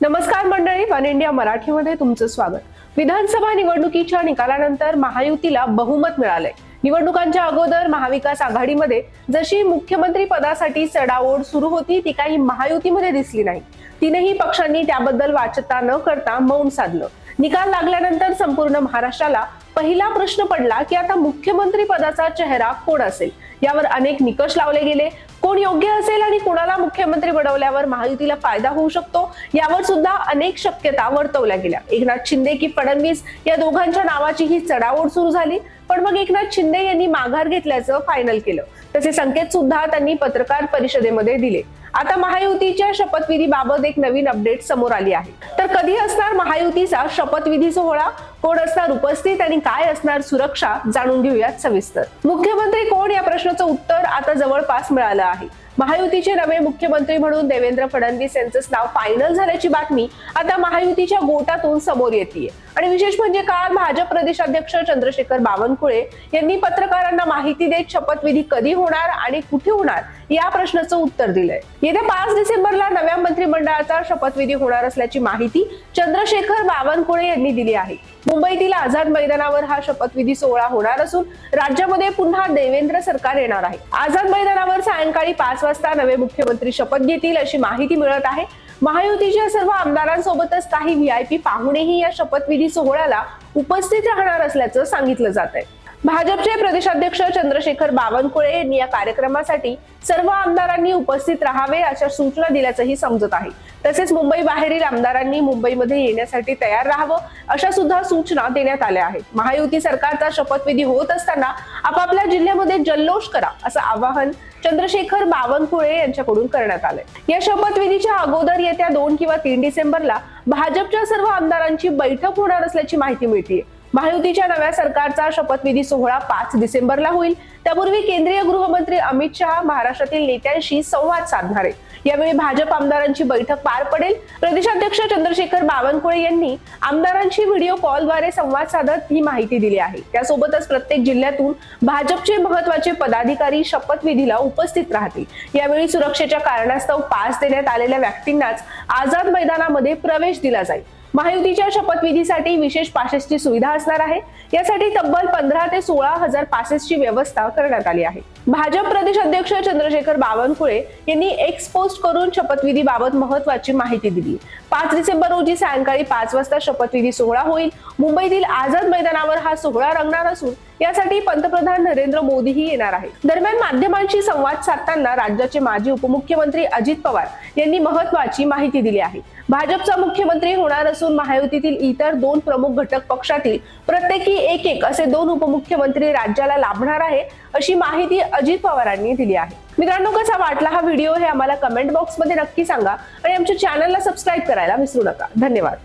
नमस्कार मंडळी one India मराठीमध्ये तुमचं स्वागत. विधानसभा निवडणुकीच्या निकालानंतर महायुतीला बहुमत मिळालंय. निवडणुकांच्या अगोदर महाविकास आघाडीमध्ये जशी मुख्यमंत्री पदासाठी चढाओढ सुरू होती ती काही महायुतीमध्ये दिसली नाही. तीनही पक्षांनी त्याबद्दल वाचता न करता मौन साधलं. निकाल लागल्यानंतर संपूर्ण महाराष्ट्राला पहिला प्रश्न पडला की आता मुख्यमंत्री पदाचा चेहरा कोण असेल? यावर अनेक निकष लावले गेले. कोण योग्य असेल आणि कोणाला मुख्यमंत्री बनवल्यावर महायुतीला फायदा होऊ शकतो? यावर सुद्धा अनेक शक्यता वर्तवल्या गेल्या. एकनाथ शिंदे की फडणवीस या दोघांच्या नावाची ही चढाओढ सुरू झाली. पण मग एकनाथ शिंदे यांनी माघार घेतल्याचं फायनल केलं. तसे संकेत सुद्धा त्यांनी पत्रकार परिषदेमध्ये दिले. आता महायुतीच्या शपथविधीबाबत एक नवीन अपडेट समोर आली आहे. तर कधी असणार महायुतीचा शपथविधी सोहळा? कोण असणार उपस्थित आणि काय असणार सुरक्षा जाणून घेऊयात सविस्तर. मुख्यमंत्री कोण? या प्रश्नाचं उत्तर आता जवळपास मिळालं आहे. महायुतीचे नवे मुख्यमंत्री म्हणून देवेंद्र फडणवीस यांचं नाव फायनल झाल्याची बातमी आता महायुतीच्या गोटातून समोर येते आणि विशेष म्हणजे काल भाजप प्रदेशाध्यक्ष चंद्रशेखर बावनकुळे यांनी पत्रकारांना माहिती देत शपथविधी कधी होणार आणि कुठे होणार या प्रश्नाचं उत्तर दिलंय. येत्या पाच डिसेंबरला नव्या मंत्रिमंडळाचा शपथविधी होणार असल्याची माहिती चंद्रशेखर बावनकुळे यांनी दिली आहे. मुंबईतील आझाद मैदानावर हा शपथविधी सोहळा होणार असून राज्यामध्ये पुन्हा देवेंद्र सरकार येणार आहे. आझाद मैदानावर सायंकाळी पाच वाजता नवे मुख्यमंत्री शपथ घेतील अशी माहिती मिळत आहे. महायुतीच्या सर्व आमदारांसोबतच काही व्हीआयपी पाहुणेही या शपथविधी सोहळ्याला उपस्थित राहणार असल्याचं सांगितलं जात आहे भाजपचे प्रदेशाध्यक्ष चंद्रशेखर बावनकुळे यांनी या कार्यक्रमासाठी सर्व आमदारांनी उपस्थित राहावे अशा सूचना दिल्याचंही समजत आहे. तसेच मुंबई बाहेरील आमदारांनी मुंबईमध्ये येण्यासाठी तयार राहावं अशा सुद्धा सूचना देण्यात आल्या आहेत. महायुती सरकारचा शपथविधी होत असताना आपापल्या जिल्ह्यामध्ये जल्लोष करा असं आवाहन चंद्रशेखर बावनकुळे यांच्याकडून करण्यात आलंय. या शपथविधीच्या अगोदर येत्या दोन किंवा तीन डिसेंबरला भाजपच्या सर्व आमदारांची बैठक होणार असल्याची माहिती मिळते महायुतीच्या नव्या सरकारचा शपथविधी सोहळा पाच डिसेंबरला होईल. त्यापूर्वी केंद्रीय गृहमंत्री अमित शहा महाराष्ट्रातील नेत्यांशी संवाद साधणार. आहेत यावेळी भाजप आमदारांची बैठक पार पडेल. प्रदेशाध्यक्ष चंद्रशेखर बावनकुळे यांनी आमदारांशी व्हिडिओ कॉलद्वारे संवाद साधत ही माहिती दिली आहे. त्यासोबतच प्रत्येक जिल्ह्यातून भाजपचे महत्त्वाचे पदाधिकारी शपथविधीला उपस्थित राहतील. यावेळी सुरक्षेच्या कारणास्तव पास देण्यात आलेल्या व्यक्तींनाच आझाद मैदानामध्ये प्रवेश दिला जाईल. महायुतीच्या शपथविधीसाठी विशेष पासेसची सुविधा असणार आहे. यासाठी तब्बल पंधरा ते सोळा हजार पासेसची व्यवस्था करण्यात आली आहे. भाजप प्रदेश अध्यक्ष चंद्रशेखर बावनकुळे यांनी एक्स पोस्ट करून शपथविधी बाबत महत्वाची माहिती दिली. पाच डिसेंबर रोजी सायंकाळी पाच वाजता शपथविधी सोहळा होईल. मुंबईतील आझाद मैदानावर हा सोहळा रंगणार असून यासाठी पंतप्रधान नरेंद्र मोदीही येणार आहेत. दरम्यान माध्यमांशी संवाद साधताना राज्याचे माजी उपमुख्यमंत्री अजित पवार यांनी महत्वाची माहिती दिली आहे. भाजपचा मुख्यमंत्री होणार असून महायुतीतील इतर दोन प्रमुख घटक पक्षातील प्रत्येकी एक एक असे दोन उपमुख्यमंत्री राज्याला लाभणार आहे अशी माहिती अजित पवारांनी दिली आहे. मित्रांनो कसा वाटला हा व्हिडिओ हे आम्हाला कमेंट बॉक्समध्ये नक्की सांगा आणि आमच्या चॅनलला सबस्क्राईब करायला विसरू नका. धन्यवाद.